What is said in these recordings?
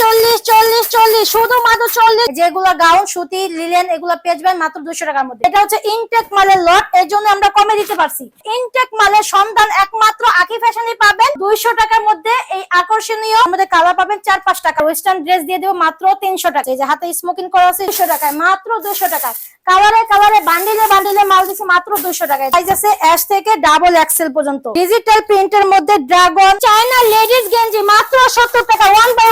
চল্লিশ চল্লিশ চল্লিশ শুধু মাত্র চল্লিশ। যেগুলো গাউন, সুতি, লিলেন, এগুলো মাত্র দুশো টাকার মধ্যে। এটা হচ্ছে ইনটেক মালের লট এর জন্য আমরা কমে দিতে পারছি। ইনটেক মালের সন্ধান একমাত্র আকি পাবেন। দুইশো টাকার মধ্যে এই আকর্ষণীয় আমাদের কালার পাবেন চার, পাঁচ টাকা। ওয়েস্টার্ন ড্রেস দিয়ে দেবো মাত্র তিনশো টাকা। যে হাতে স্মোকিং করা আছে দুশো টাকায়, মাত্র দুশো টাকায়। কালারে কালারে বান্ডিলে বান্ডিলে মাল দিচ্ছে মাত্র দুশো টাকায়। সাইজ আছে থেকে ডাবল এক্সেল পর্যন্ত। ডিজিটাল প্রিন্টের মধ্যে ড্রাগন চায়না লেডিস গেঞ্জি, মাত্র সত্তর টাকা। ওয়ান বাই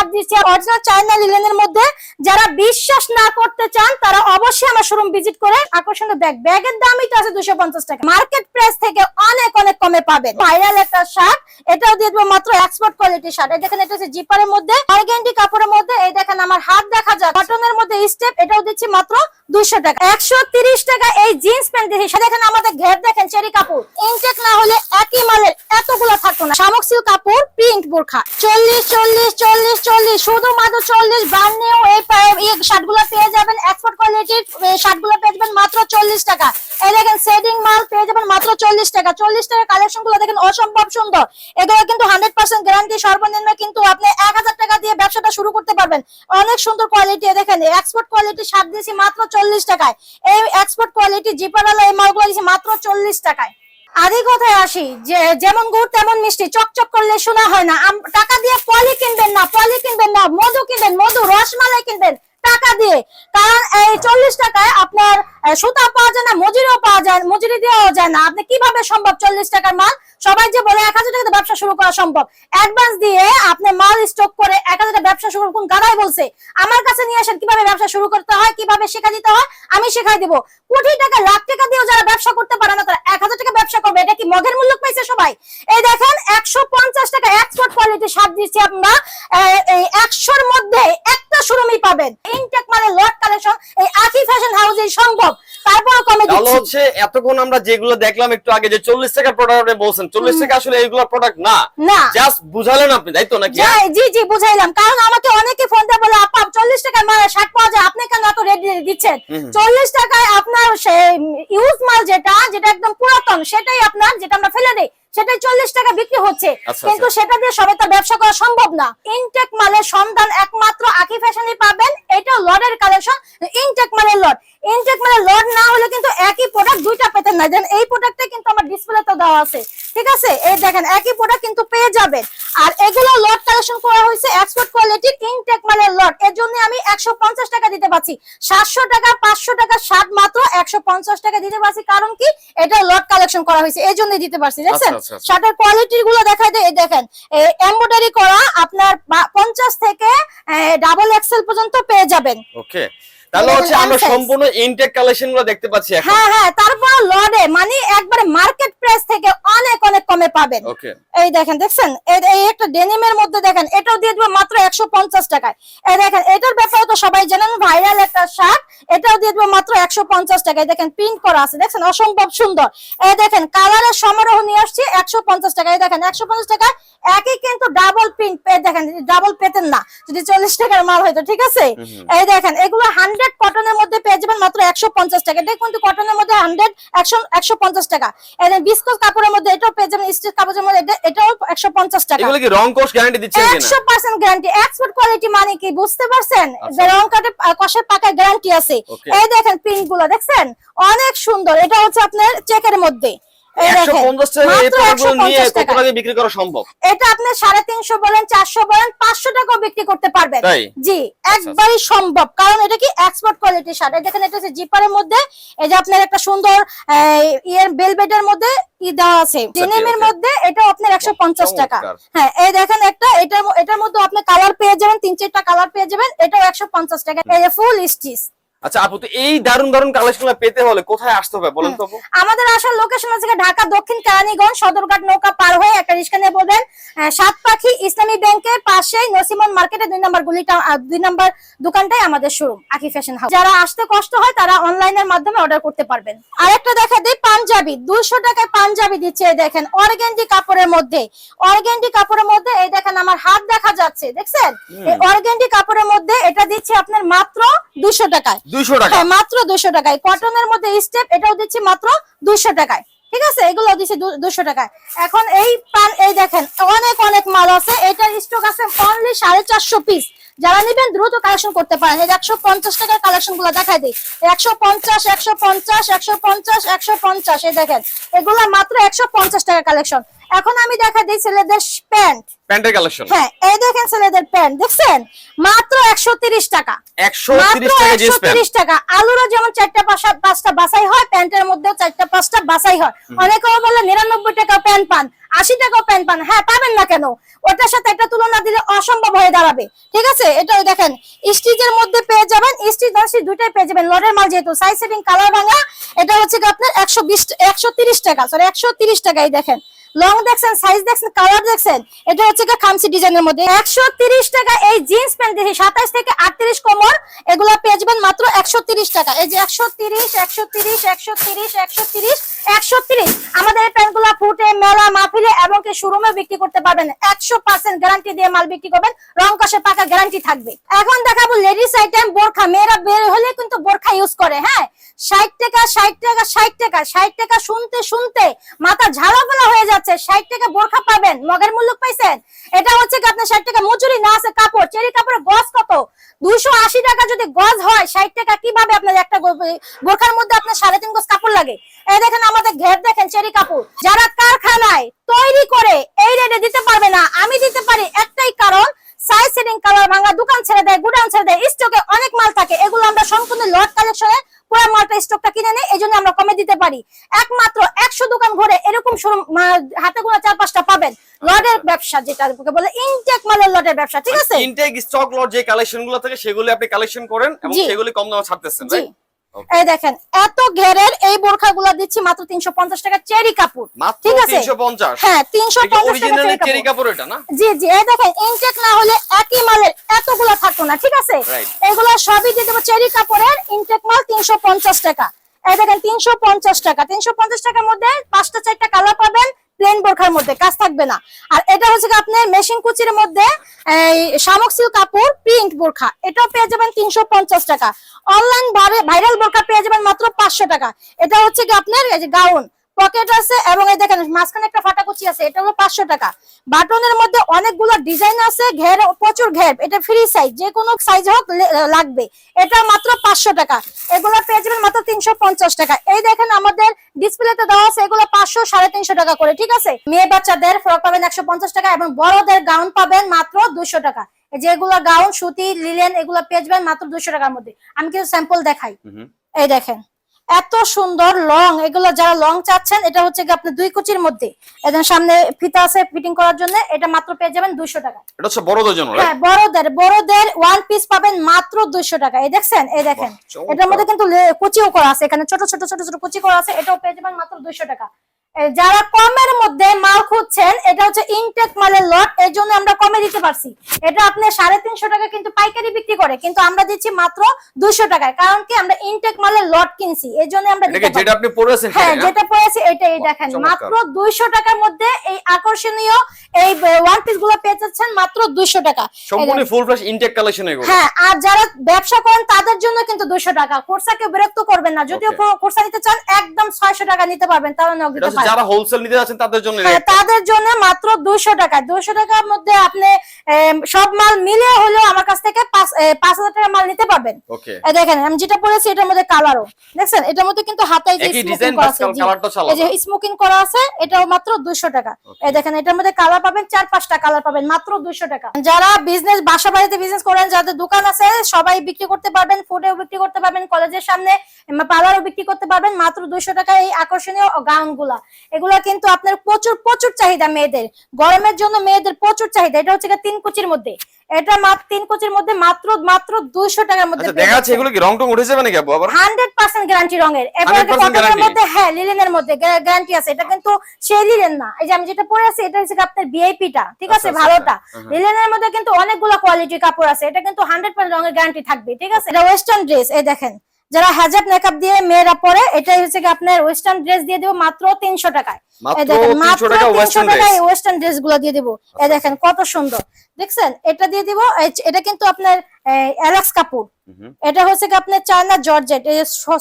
কোয়ালিটি দিচ্ছি অরিজিনাল চায়না লিলেনের মধ্যে যারা বিশ্বাস না করতে চান, তারা অবশ্যই আমার শোরুম ভিজিট করে আকর্ষণীয় ব্যাগ ব্যাগের দামই তো আছে দুশো পঞ্চাশ টাকা। মার্কেট প্রাইস থেকে অনেক অনেক কমে পাবেন। ভাইরাল একটা শার্ট এটাও দিয়ে দেবো মাত্র এক্সপোর্ট কোয়ালিটির শার্ট এই দেখেন, এটা হচ্ছে জিপারের মধ্যে অর্গেন্ডি কাপড়ের মধ্যে। এই দেখেন, আমার হাত দেখা যায় কটনের মধ্যে স্টেপ এটাও দিচ্ছি মাত্র দুশো টাকা। একশো তিরিশ টাকা এই জিন্স প্যান্ট সেটা দেখেন আমাদের ঘের দেখেন, চেরি কাপড়। ইনটেক না হলে একই মালের এতগুলো থাকতো না। শামুক সিল্ক কাপড় প্রিন্ট বোরখা। চল্লিশ চল্লিশ চল্লিশ চল্লিশ, শুধুমাত্র চল্লিশ ব্র্যান্ড নিউ এই শার্টগুলো পেয়ে যাবেন। এক্সপোর্ট কোয়ালিটির শার্টগুলো পেয়ে যাবেন মাত্র চল্লিশ টাকা। এই দেখেন সেডিং মাল পেয়ে যাবেন মাত্র চল্লিশ টাকা। চল্লিশ টাকা কালেকশনগুলো দেখেন অসম্ভব সুন্দর। এগুলো কিন্তু হান্ড্রেড পার্সেন্ট গ্যারান্টি সর্বনিম্ন কিন্তু আপনি এক হাজার টাকা দিয়ে ব্যবসাটা শুরু করতে পারবেন। অনেক সুন্দর কোয়ালিটি দেখেন এক্সপোর্ট কোয়ালিটি শার্ট দিয়েছি মাত্র চল্লিশ টাকায়। এই এক্সপোর্ট কোয়ালিটি জিপারালা এই মালগুলো দিচ্ছে মাত্র চল্লিশ টাকায়। আদি কথায় আসি যে, যেমন গুড় তেমন মিষ্টি, চকচক করলে শোনা হয় না। টাকা দিয়ে পলি কিনবেন না, পলি কিনবেন না, মধু কিনবেন, মধু, রসমালাই কিনবেন। টাকা দিয়ে। কারণ এই চল্লিশ টাকায় আপনার সুতা পাওয়া যায় না মজুরিও পাওয়া যায় মজুরি দেওয়া যায় না। আপনি কীভাবে সম্ভব চল্লিশ টাকার মাল? সবাই যে বলে এক হাজার টাকাতে ব্যবসা শুরু করা সম্ভব। অ্যাডভান্স দিয়ে আপনি মাল স্টক করে এক হাজার টাকা ব্যবসা শুরু কোন গাদাই বলছে আমার কাছে নিয়ে আসেন কীভাবে ব্যবসা শুরু করতে হয় কীভাবে শেখা দিতে হয় আমি শেখাই দিব। কোটি টাকা লাখ টাকা দিয়েও যারা ব্যবসা করতে পারে না তারা এক হাজার টাকা ব্যবসা করবে। এটা কি মগের মূল্য পাইছে সবাই? এই দেখেন একশো পঞ্চাশ টাকা এক্সপোর্ট কোয়ালিটি সার দিচ্ছি আহ, একশোর মধ্যে একটা শোরুমই পাবেন। ইনটেক মানে লট কালেকশন এই আখি ফ্যাশন হাউসে সম্ভব। তারপর কমে তাহলে হচ্ছে এতক্ষণ আমরা যেগুলো দেখলাম একটু আগে যে চল্লিশ টাকার প্রোডাক্ট বলছেন চল্লিশ টাকা আসলে এইগুলো প্রোডাক্ট না। না। জাস্ট বুঝালেন আপনি তাই তো নাকি? জি জি বুঝাইলাম। কারণ আমাকে অনেকে ফোন দিয়ে বলে আপা চল্লিশ টাকায় মাল শার্ট পাওয়া যায় আপনি কেন এত রেট দিচ্ছেন? হুম। চল্লিশ টাকায় আপনার ইউজ মাল যেটা যেটা একদম পুরাতন সেটাই আপনার যেটা আমরা ফেলে দেই। সেটাই চল্লিশ টাকা বিক্রি হচ্ছে। আচ্ছা, কিন্তু আচ্ছা। সেটা দিয়ে সবাই তো ব্যবসা করা সম্ভব না। ইনটেক মালের সন্ধান একমাত্র আকি ফ্যাশনই পাবেন। এটা লডের কালেকশন ইনটেক মালের লড ইনটেক মানে লড না হলে কিন্তু একই প্রোডাক্ট দুইটা পেতেন না দেন এই প্রোডাক্টটা কিন্তু আমার ডিসপ্লেতে দেওয়া আছে। ঠিক আছে? এই দেখেন একই প্রোডাক্ট কিন্তু পেয়ে যাবেন। আর এগুলো লট কালেকশন করা হয়েছে এক্সপোর্ট কোয়ালিটির ইনটেক মানে লট এর জন্য আমি একশো পঞ্চাশ টাকা দিতে পারছি। সাতশো টাকা পাঁচশো টাকা সাত মাত্র একশো পঞ্চাশ টাকা দিতে পারছি। কারণ কি? এটা লট কালেকশন করা হয়েছে। এই জন্য দিতে পারছি দেখছেন? আচ্ছা, আচ্ছা। শার্টের কোয়ালিটি গুলো দেখাই দেয় এই দেখেন এমব্রয়ডারি করা আপনার পঞ্চাশ থেকে ডাবল এক্সেল পর্যন্ত পেয়ে যাবেন। ওকে তাহলে হচ্ছে আমরা সম্পূর্ণ ইনটেক কালেকশনগুলো দেখতে পাচ্ছি এখন। হ্যাঁ হ্যাঁ তারপর লডে মানে একবারে মার্কেট প্রাইস থেকে অনেক অনেক কমে পাবেন। ওকে এই দেখেন দেখছেন? এই- একটা ডেনিমের মধ্যে দেখেন এটাও দিয়ে দেবো মাত্র একশো পঞ্চাশ টাকায়। এই দেখেন এটার ব্যাপারে তো সবাই জানেন ভাইরাল একটা শার্ট এটাও দিয়ে দেবো মাত্র একশো পঞ্চাশ টাকায়। দেখেন প্রিন্ট করা আছে দেখছেন? অসম্ভব সুন্দর। এই দেখেন কালারের সমারোহ নিয়ে আসছে একশো পঞ্চাশ টাকা দেখেন একশো পঞ্চাশ টাকা একই কিন্তু ডাবল প্রিন্ট দেখেন ডাবল পেতেন না। যদি চল্লিশ টাকার মাল হয়তো ঠিক আছে? এই দেখেন এগুলো হান্ড্রেড কটনের মধ্যে পেয়ে যাবেন মাত্র একশো পঞ্চাশ টাকা। এটা কিন্তু কটনের মধ্যে হান্ড্রেড একশো একশো পঞ্চাশ টাকা। বিস্কুট কাপড়ের মধ্যে এটাও পেয়ে যাবেন স্টিচ কাপড়ের মধ্যে এটাও একশো পঞ্চাশ টাকা। রং কোর্স গ্যারান্টি দিচ্ছেন কিনা? একশো পার্সেন্ট গ্যারান্টি এক্সপোর্ট কোয়ালিটি মানে কি বুঝতে পারছেন। যে রং কাটে কষের পাকা গ্যারান্টি আছে। এই দেখেন প্রিন্টগুলো দেখছেন? অনেক সুন্দর। এটা হচ্ছে আপনার চেকের মধ্যে। এই একশো দেখেন, পঞ্চাশ টাকা এই মাত্র প্রোডাক্টগুলো নিয়ে 150 কত টাকা। টাকা বিক্রি করা সম্ভব? এটা আপনি সাড়ে তিনশো বলেন চারশো বলেন পাঁচশো টাকাও বিক্রি করতে পারবেন। জি একবারই সম্ভব। কারণ এটা কি এক্সপোর্ট কোয়ালিটি শার্ট এই দেখেন এটা হচ্ছে জিপারের মধ্যে এই যে আপনার একটা সুন্দর মধ্যে দেওয়া আছে। ডেনিমের মধ্যে এটাও আপনার একশো পঞ্চাশ টাকা। হ্যাঁ এই দেখেন একটা এটার এটার মধ্যে আপনি কালার পেয়ে যাবেন তিন চারটা কালার পেয়ে যাবেন এটাও একশো পঞ্চাশ টাকা। ফুল স্টিচ আচ্ছা আপু তো এই দারুণ দারুণ কালেকশন পেতে হলে কোথায় আসতে হবে? বলেন তো আমাদের আসার লোকেশন আছে ঢাকা দক্ষিণ কেরানীগঞ্জ সদরঘাট নৌকা পার হয়ে একটা রিক্সা নিয়ে বলবেন। সাত পাখি ইসলামী ব্যাংকের পাশেই নসিমন মার্কেটে দুই নম্বর গুলিটা দুই নম্বর দোকানটাই আমাদের শোরুম আকি ফ্যাশন হাউস যারা আসতে কষ্ট হয় তারা অনলাইনের মাধ্যমে অর্ডার করতে পারবেন। আরেকটা দেখা দিই পাঞ্জাবি। দুইশো টাকায় পাঞ্জাবি দিচ্ছে এই দেখেন অর্গেন্ডি কাপড়ের মধ্যে। অর্গেন্ডি কাপড়ের মধ্যে এই দেখেন আমার হাত দেখা যাচ্ছে দেখছেন? এই অর্গেন্ডি কাপড়ের মধ্যে এটা দিচ্ছে আপনার মাত্র দুশো টাকায়। দুইশো টাকা। হ্যাঁ মাত্র দুশো টাকায়। কটনের মধ্যে স্টেপ এটাও দিচ্ছি মাত্র দুশো টাকায়। ঠিক আছে? এগুলো দিছে দুশো টাকায়। এখন এই পান এই দেখেন, অনেক অনেক মাল আছে। এটার স্টক আছে অনলি সাড়ে চারশো পিস যারা নিবেন, দ্রুত কালেকশন করতে পারেন। এই একশো পঞ্চাশ টাকার কালেকশনগুলো দেখাই দিই। একশো পঞ্চাশ একশো পঞ্চাশ একশো পঞ্চাশ একশো পঞ্চাশ, এই দেখেন। এগুলো মাত্র একশো পঞ্চাশ টাকার কালেকশন এখন আমি দেখা দিই ছেলেদের প্যান্ট। প্যান্টের কালেকশন? হ্যাঁ এই দেখেন ছেলেদের প্যান্ট দেখছেন? মাত্র একশো তিরিশ টাকা। একশো মাত্র তিরিশ টাকা জিন্স প্যান্ট তিরিশ টাকা। আলুরও যেমন চারটা পাঁচটা পাঁচটা বাসাই হয় প্যান্টের মধ্যেও চারটা পাঁচটা বাসাই হয়। অনেকেও বলে নিরানব্বই টাকা প্যান্ট পান আশি টাকাও প্যান্ট পান। হ্যাঁ পাবেন না কেন? ওটার সাথে একটা তুলনা দিলে অসম্ভব হয়ে দাঁড়াবে। ঠিক আছে? এটা দেখেন স্টিচের মধ্যে পেয়ে যাবেন স্টিচ স্টিচ দুইটাই পেয়ে যাবেন। লরের মাল যেহেতু সাইজ সেটিং কালার ভাঙা এটা হচ্ছে আপনার একশো বিশ একশো তিরিশ টাকা সরি একশো তিরিশ টাকাই দেখেন। লং দেখছেন, সাইজ দেখছেন, কালার দেখছেন, এটা হচ্ছে খামসি ডিজাইনের মধ্যে। একশো টাকা এই জিন্স প্যান্ট দিয়েছি সাতাশ থেকে আটত্রিশ কোমর, এগুলো পেয়ে যাবেন মাত্র একশো টাকা। এই যে একশো তিরিশ একশো তিরিশ একশো তিরিশ একশো তিরিশ একশো তিরিশ। আমাদের এই প্যান্টগুলা ফুটে, মেলা মাহফিলে এবং কি শোরুমে বিক্রি করতে পারবেন। একশো পার্সেন্ট গ্যারান্টি দিয়ে মাল বিক্রি করবেন। রং কষে পাকা গ্যারান্টি থাকবে। এখন দেখাবো লেডিস আইটেম বোরখা। মেয়েরা বের হলে কিন্তু বোরখা ইউজ করে হ্যাঁ? ষাট টাকা ষাট টাকা ষাট টাকা ষাট টাকা শুনতে শুনতে মাথা ঝাড়াফেলা হয়ে যাচ্ছে ষাট টাকা বোরখা পাবেন, মগের মূল্য পাইছেন। এটা হচ্ছে কি আপনার ষাট টাকা মজুরি? না, আছে কাপড়। চেরি কাপড়ের গজ কত? দুইশো আশি টাকা যদি গজ হয়, ষাট টাকা কীভাবে আপনার একটা বোরখার মধ্যে আপনার সাড়ে তিন গজ কাপড় লাগে? এই দেখেন আমাদের ঘের দেখেন চেরি কাপড়। যারা কারখানায় তৈরি করে, এই রেটে দিতে পারবে না। আমি দিতে পারি একটাই কারণ সেটিং কালার ভাঙা দোকান ছেড়ে দেয় গুডাউন ছেড়ে দেয় স্টকে অনেক মাল থাকে। এগুলো আমরা সম্পূর্ণ লট কালেকশনে পুরো মালটা স্টকটা কিনে নেই এই জন্য আমরা কমে দিতে পারি। একমাত্র একশো দোকান ঘুরে এরকম হাতে গোনা চার পাঁচটা পাবেন। লটের ব্যবসা যেটা বলে ইনটেক মালের লটের ব্যবসা ঠিক আছে? ইনটেক স্টক লট যে কালেকশনগুলো থাকে সেগুলো আপনি কালেকশন করেন এবং। সেগুলি কম দামে ছাড়তেছেন. এই দেখেন এত ঘেরের এই বোরখা গুলা দিচ্ছি মাত্র তিনশো পঞ্চাশ টাকা চেরি কাপড়। ঠিক আছে? হ্যাঁ তিনশো পঞ্চাশ জি জি এই দেখেন ইনটেক না হলে একই মালের এতগুলো থাকতো না ঠিক আছে. এগুলো সবই দিয়ে দেবো চেরি কাপড়ের ইনটেক মাল তিনশো পঞ্চাশ টাকা। এই দেখেন তিনশো পঞ্চাশ টাকা। তিনশো পঞ্চাশ টাকার মধ্যে পাঁচটা চারটা কালার পাবেন। প্লেন বোরখার মধ্যে, কাজ থাকবে না। আর এটা হচ্ছে আপনি মেশিন কুচির মধ্যে শামুক সিল কাপড় প্রিন্ট বোরখা। এটাও পেয়ে যাবেন তিনশো পঞ্চাশ টাকা। অনলাইন ভাইরাল বোরখা পেয়ে যাবেন মাত্র পাঁচশো টাকা। এটা হচ্ছে কি আপনার গাউন পকেট আছে এবং এই দেখেন মাঝখানে একটা ফাটা কুচি আছে এটা হলো পাঁচশো টাকা। বাটনের মধ্যে অনেকগুলো ডিজাইন আছে ঘের প্রচুর ঘের এটা ফ্রি সাইজ যে কোনো সাইজ হোক লাগবে। এটা মাত্র পাঁচশো টাকা। এগুলো পেয়ে যাবেন মাত্র তিনশো পঞ্চাশ টাকা। এই দেখেন আমাদের ডিসপ্লেতে দেওয়া আছে এগুলো পাঁচশো সাড়ে তিনশো টাকা করে ঠিক আছে? মেয়ে বাচ্চাদের ফ্রক পাবেন একশো পঞ্চাশ টাকা এবং বড়দের গাউন পাবেন মাত্র দুশো টাকা। যেগুলো গাউন সুতি লিলেন এগুলো পেয়ে যাবেন মাত্র দুশো টাকার মধ্যে। আমি কিছু স্যাম্পল দেখাই। এই দেখেন। এত সুন্দর লং এগুলো যারা লং চাচ্ছেন এটা হচ্ছে কি আপনি দুই কুচির মধ্যে। এখানে সামনে ফিতা আছে ফিটিং করার জন্য এটা মাত্র পেয়ে যাবেন দুইশো টাকা। এটা হচ্ছে বড়দের জন্য হ্যাঁ বড়দের বড়দের ওয়ান পিস পাবেন মাত্র দুইশো টাকা। এই দেখছেন? এই দেখেন। এটার মধ্যে কিন্তু কুচিও করা আছে। এখানে ছোট ছোট ছোট ছোট কুচি করা আছে। এটাও পেয়ে যাবেন মাত্র দুইশো টাকা। এ, যারা কমের মধ্যে মাল খুঁজছেন এটা হচ্ছে ইনটেক মালের লট এর জন্য আমরা কমে দিতে পারছি। এটা আপনি সাড়ে তিনশো টাকা কিন্তু পাইকারি বিক্রি করে কিন্তু আমরা দিচ্ছি মাত্র দুইশো টাকায়। কারণ কি আমরা ইনটেক মালের লট কিনছি এই জন্য আমরা। যেটা আপনি পড়েছেন হ্যাঁ যেটা পড়েছে এটাই বাহ, দেখেন মাত্র দুইশো টাকার মধ্যে এই আকর্ষণীয় এই ওয়ান পিসগুলো পেয়ে যাচ্ছেন মাত্র দুইশো টাকা। সম্পূর্ণ ফুল ফ্রেশ ইনটেক কালেকশন এগুলো। হ্যাঁ আর যারা ব্যবসা করেন তাদের জন্য কিন্তু দুইশো টাকা। কোর্সাকে বিরক্ত করবেন না। যদিও কোর্সা নিতে চান একদম ছয়শো টাকা নিতে পারবেন তাহলে নক যারা হোলসেল নিতে যাচ্ছেন তাদের জন্য হ্যাঁ, তাদের জন্য মাত্র দুইশো টাকা। দুইশো টাকার মধ্যে আপনি সব মাল মিলে হলেও আমার কাছ থেকে পাঁচ এ, পাঁচ হাজার টাকা মাল নিতে পারবেন। ওকে। দেখেন আমি যেটা পরেছি এটার মধ্যে কালারও দেখছেন? এটার মধ্যে কিন্তু হাতায় যে করা আছে, এই স্মোকিং করা আছে এটাও মাত্র টাকা। এই দেখেন এটার মধ্যে কালার পাবেন চার পাঁচটা কালার পাবেন মাত্র দুশো টাকা। যারা বিজনেস বাসা বাড়িতে বিজনেস করেন যাদের দোকান আছে সবাই বিক্রি করতে পারবেন ফুডেও বিক্রি করতে পারবেন কলেজের সামনে পার্লারও বিক্রি করতে পারবেন মাত্র দুশো টাকা এই আকর্ষণীয় গাউনগুলা এগুলা কিন্তু আপনার প্রচুর প্রচুর চাহিদা মেয়েদের। গরমের জন্য মেয়েদের প্রচুর চাহিদা। এটা হচ্ছে তিন কুচির মধ্যে। এটা মাত্র তিন কুচির মধ্যে মাত্র মাত্র দুইশো টাকার মধ্যে আচ্ছা দেখা যাচ্ছে এগুলো কি রং টং উঠে যাবে নাকি আপু আবার? হান্ড্রেড পার্সেন্ট গ্যারান্টি রঙের। এবার 100% কটনের মধ্যে হ্যাঁ লিলেনের মধ্যে গ্যারান্টি আছে। এটা কিন্তু সেই লিলেন না। এই যে আমি যেটা পরে আছি এটা হচ্ছে আপনার ভিআইপি টা ঠিক আছে? আচ্ছা, আচ্ছা, ভালোটা। লিলেনের মধ্যে কিন্তু অনেকগুলো কোয়ালিটি কাপড় আছে। এটা কিন্তু হান্ড্রেড পার্সেন্ট রঙের গ্যারান্টি থাকবে। ঠিক আছে? এটা ওয়েস্টার্ন ড্রেস এই দেখেন। যারা হ্যাজাব মেকআপ দিয়ে মেয়েরা পরে এটা হচ্ছে কি আপনার ওয়েস্টার্ন ড্রেস দিয়ে দেবো মাত্র তিনশো টাকায়। মাত্র দেখেন 300 মাত্র টাকা তিনশো টাকায় ওয়েস্টার্ন ড্রেসগুলো দিয়ে দিবো। এ দেখেন কত সুন্দর। দেখছেন এটা দিয়ে দিব এটা কিন্তু আপনার অ্যালেক্স কাপুর এটা হচ্ছে কি আপনার চায়না জর্জেট এই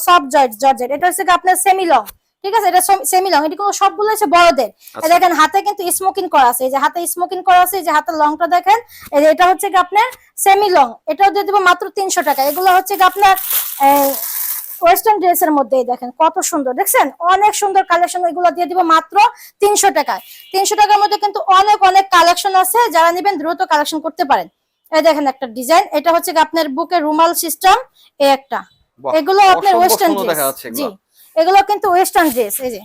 সব জর্জেট এটা হচ্ছে কি আপনার সেমি লং ঠিক আছে? এটা সেমি লং এটা কিন্তু সবগুলো হচ্ছে বড়দের। এই আচ্ছা। দেখেন হাতে কিন্তু স্মোকিং করা আছে। এই যে হাতে স্মোকিং করা আছে এই যে হাতের লংটা দেখেন এই যে এটা হচ্ছে কি আপনার সেমি লং এটাও দিয়ে দেবো মাত্র তিনশো টাকা। এগুলো হচ্ছে কি আপনার ওয়েস্টার্ন ড্রেসের মধ্যে এই দেখেন কত সুন্দর। দেখছেন? অনেক সুন্দর কালেকশন এগুলো দিয়ে দিব মাত্র তিনশো টাকায়। তিনশো টাকার মধ্যে কিন্তু অনেক অনেক কালেকশন আছে। যারা নেবেন দ্রুত কালেকশন করতে পারেন। এই দেখেন একটা ডিজাইন এটা হচ্ছে আপনার বুকে রুমাল সিস্টেম এই একটা। এগুলো আপনার ওয়েস্টার্ন ড্রেস জি। এগুলো। কিন্তু ওয়েস্টার্ন ড্রেস এই যে।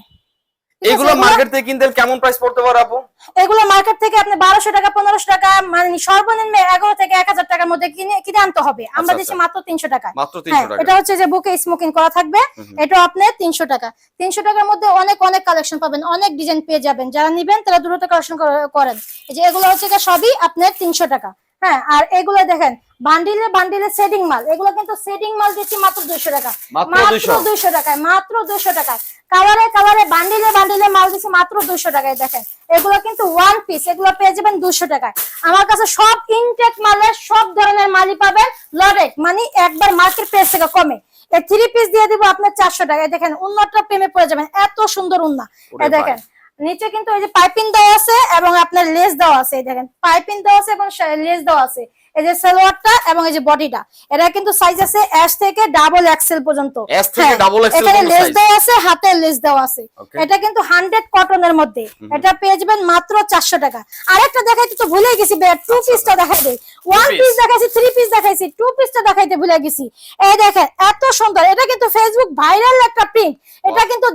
এগুলো মার্কেট থেকে কিনতে কেমন প্রাইস পড়তে পারে আপু? এগুলো মার্কেট থেকে আপনি বারোশো টাকা পনেরোশো টাকা মানে সর্বনিম্ন এগারো থেকে এক হাজার টাকার মধ্যে কিনে কিনে আনতে হবে। আমরা আচ্ছা, দিচ্ছি আচ্ছা। মাত্র তিনশো টাকায় মাত্র হ্যাঁ তিনশো টাকা। এটা হচ্ছে যে বুকে স্মোকিং করা থাকবে। এটা আপনার তিনশো টাকা। তিনশো টাকার মধ্যে অনেক অনেক কালেকশন পাবেন। অনেক ডিজাইন পেয়ে যাবেন। যারা নিবেন তারা দ্রুত কালেকশন করেন। এই যে এগুলো হচ্ছে সবই আপনার তিনশো টাকা। হ্যাঁ আর এগুলো দেখেন বান্ডিলে বান্ডিলে সেটিং মাল। এগুলো কিন্তু সেটিং মাল দিচ্ছি মাত্র দুইশো টাকা। মাত্র মাত্র 200 দুইশো টাকায় মাত্র দুইশো টাকায়। কালারে কালারে বান্ডিলে বান্ডিলে মাল দিচ্ছি মাত্র দুইশো টাকায় দেখেন। এগুলো কিন্তু ওয়ান পিস এগুলো পেয়ে যাবেন দুশো টাকায়। আমার কাছে সব ইনটেক মালের সব ধরনের মালই পাবেন লরেট মানে একবার মার্কেট প্রাইস থেকে কমে। থ্রি পিস দিয়ে দিব আপনার চারশো টাকায় দেখেন উন্নতটা প্রেমে পড়ে যাবেন। এত সুন্দর উন্না। দেখেন নিচে কিন্তু এই যে পাইপিং দেওয়া আছে এবং আপনার লেস দেওয়া আছে এই দেখেন পাইপিং দেওয়া আছে এবং লেস দেওয়া আছে। এই যে সালোয়ারটা এবং এই যে বডিটা এটা কিন্তু সাইজ আছে এস থেকে ডাবল এক্সেল পর্যন্ত। S থেকে হ্যাঁ, double XL এখানে লেস। দেওয়া আছে হাতে লেস দেওয়া আছে। এটা কিন্তু হান্ড্রেড কটনের মধ্যে। এটা পেয়ে যাবেন মাত্র চারশো টাকা। আরেকটা দেখাইতে তো ভুলে গেছি টু পিসটা দেখাই দেই। ওয়ান পিস দেখাইছি থ্রি পিস দেখাইছি টু পিসটা দেখাইতে ভুলে গেছি। এই দেখেন এত সুন্দর। এটা কিন্তু ফেসবুক ভাইরাল একটা প্রিন্ট এটা কিন্তু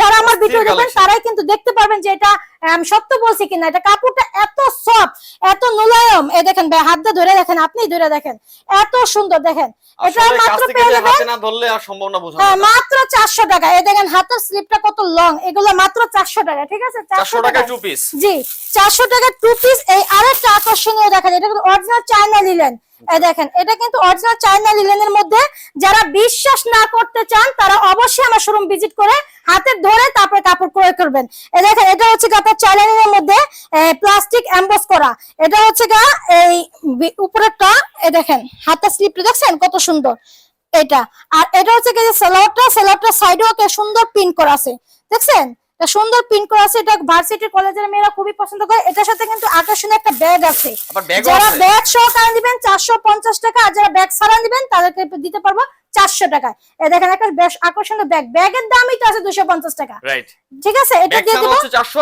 যারা আমার ভিডিও দেখবেন তারাই কিন্তু দেখতে পারবেন যে এটা আম, সত্য বলছি কিনা? এটা কাপড়টা এত সফট এত মুলায়ম এই দেখেন ভাই, হাত দিয়ে ধরে দেখেন আপনি ধরে দেখেন। এত সুন্দর দেখেন। এটা মাত্র পেয়ে যে যাবেন না ধরলে আর সম্ভব না বোঝানো হ্যাঁ মাত্র চারশো টাকা। এই দেখেন হাতের স্লিপটা কত লং এগুলো মাত্র চারশো টাকা ঠিক আছে? চারশো টাকা। টু পিস জি চারশো টাকা টু পিস এই আরেকটা আকর্ষণীয় দেখেন এটা অরিজিনাল চায়না লিলেন এই দেখেন, এটা কিন্তু অরিজিনাল চায়না লিলেনের মধ্যে যারা বিশ্বাস না করতে চান, তারা অবশ্যই আমার শোরুম ভিজিট করে হাতে ধরে তারপরে কাপড় ক্রয় করবেন। এই দেখেন, এটা হচ্ছে গা আপনার চায়না লিলেনের মধ্যে প্লাস্টিক এমবস করা। এটা হচ্ছে গা এই উপরেরটা, এই দেখেন, হাতের স্লিপটা দেখছেন, কত সুন্দর। এটা আর এটা হচ্ছে কি যে সালোয়ারটা সালোয়ারটা সাইডেও সুন্দর পিন করা আছে। দেখছেন? এটা সুন্দর পিন করা আছে। এটা ভার্সিটি কলেজের মেয়েরা খুবই পছন্দ করে। এটার সাথে কিন্তু আকর্ষণীয় একটা ব্যাগ আছে। যারা ব্যাগ সহকারে দিবেন চারশো পঞ্চাশ টাকা আর যারা ব্যাগ ছাড়া দিবেন তাদেরকে দিতে পারব চারশো টাকায়। এ দেখেন একটা বেশ আকর্ষণীয় ব্যাগ ব্যাগের দামই তো আছে দুশো পঞ্চাশ টাকা। ঠিক আছে? এটা দিয়ে দেবো। চারশো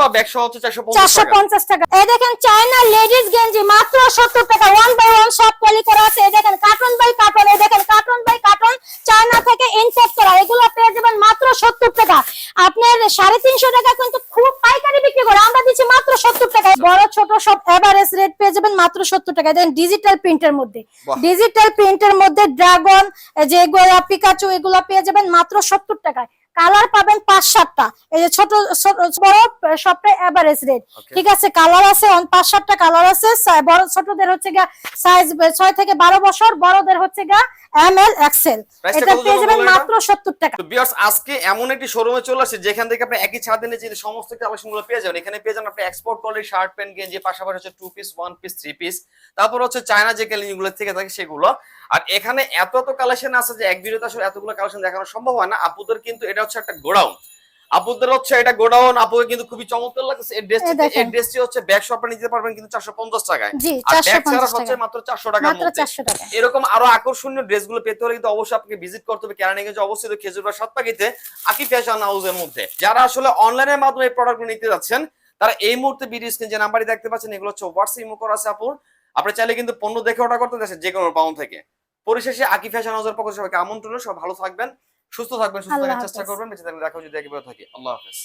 সহ পঞ্চাশ টাকা। এই দেখেন চায়না লেডিস গেঞ্জি মাত্র সত্তর টাকা। ওয়ান বাই ওয়ান সব পলি করা আছে। এই দেখেন কার্টন বাই কার্টন এই দেখেন কার্টন বাই কার্টন চায়না থেকে ইনফেক্ট করা এগুলো পেয়ে যাবেন মাত্র সত্তর টাকা আপনার সাড়ে তিনশো টাকা কিন্তু খুব পাইকারি বিক্রি করে। আমরা দিচ্ছি মাত্র সত্তর টাকা। বড় ছোট সব এভারেজ রেট পেয়ে যাবেন মাত্র সত্তর টাকা। দেখেন ডিজিটাল প্রিন্টের মধ্যে। ডিজিটাল প্রিন্টের মধ্যে ড্রাগন যে এগুলো পিকাচু এগুলো পেয়ে যাবেন মাত্র সত্তর টাকায়। কালার পাবেন পাঁচ সাতটা। এই যে ছোট বড় সবটাই এভারেজ রেট ঠিক আছে কালার আছে পাঁচ সাতটা কালার আছে বড় ছোটদের হচ্ছে গা সাইজ ছয় থেকে বারো বছর বড়দের হচ্ছে গা এম এল এক্সেল এটা পেয়ে যাবেন মাত্র সত্তর টাকা। তো আজকে এমন একটি শোরুমে চলে যেখান থেকে আপনি একই যে সমস্ত কালেকশনগুলো পেয়ে যাবেন এখানে পেয়ে যাবেন আপনি এক্সপোর্ট কোয়ালিটি শার্ট প্যান্ট গেঞ্জি পাশাপাশি হচ্ছে two piece one piece three piece তারপর হচ্ছে চায়না যে গুলো থেকে থাকে সেগুলো। আর এখানে এত এত কালেকশন আছে যে এক ভিডিওতে আসলে এতগুলো কালেকশন দেখানো সম্ভব হয় না। আপুদের কিন্তু এটা হচ্ছে একটা গোডাউন। আপুদের হচ্ছে এটা গোডাউন আপুকে কিন্তু খুবই চমৎকার লাগছে এই ড্রেসটি এই দেখেন। ড্রেসটি হচ্ছে ব্যাগ শপে নিতে পারবেন কিন্তু চারশো পঞ্চাশ টাকায়। জি আর ব্যাগ ছাড়া হচ্ছে মাত্র চারশো টাকার মাত্র মধ্যে। এরকম আরও আকর্ষণীয় ড্রেসগুলো পেতে হলে কিন্তু অবশ্যই আপনাকে ভিজিট করতে হবে। কেরানীগঞ্জ অবস্থিত খেজুরবা সাতপাকিতে আকি ফ্যাশন হাউসের মধ্যে। যারা আসলে অনলাইনের মাধ্যমে এই প্রোডাক্টগুলো নিতে যাচ্ছেন তারা এই মুহূর্তে ভিডিও স্ক্রিন যে নাম্বারই দেখতে পাচ্ছেন এগুলো হচ্ছে হোয়াটসঅ্যাপ ইমো করা আছে আপুর। আপনি চাইলে কিন্তু পণ্য দেখে অর্ডার করতে দেশের যে কোনো পাউন্ড থেকে। পরিশেষে আকি ফ্যাশন হাউসের পক্ষ সবাইকে আমন্ত্রণ সব ভালো থাকবেন সুস্থ থাকবেন সুস্থ থাকার চেষ্টা করবেন। বেঁচে থাকলে দেখা যদি একেবারে থাকি আল্লাহ হাফেজ।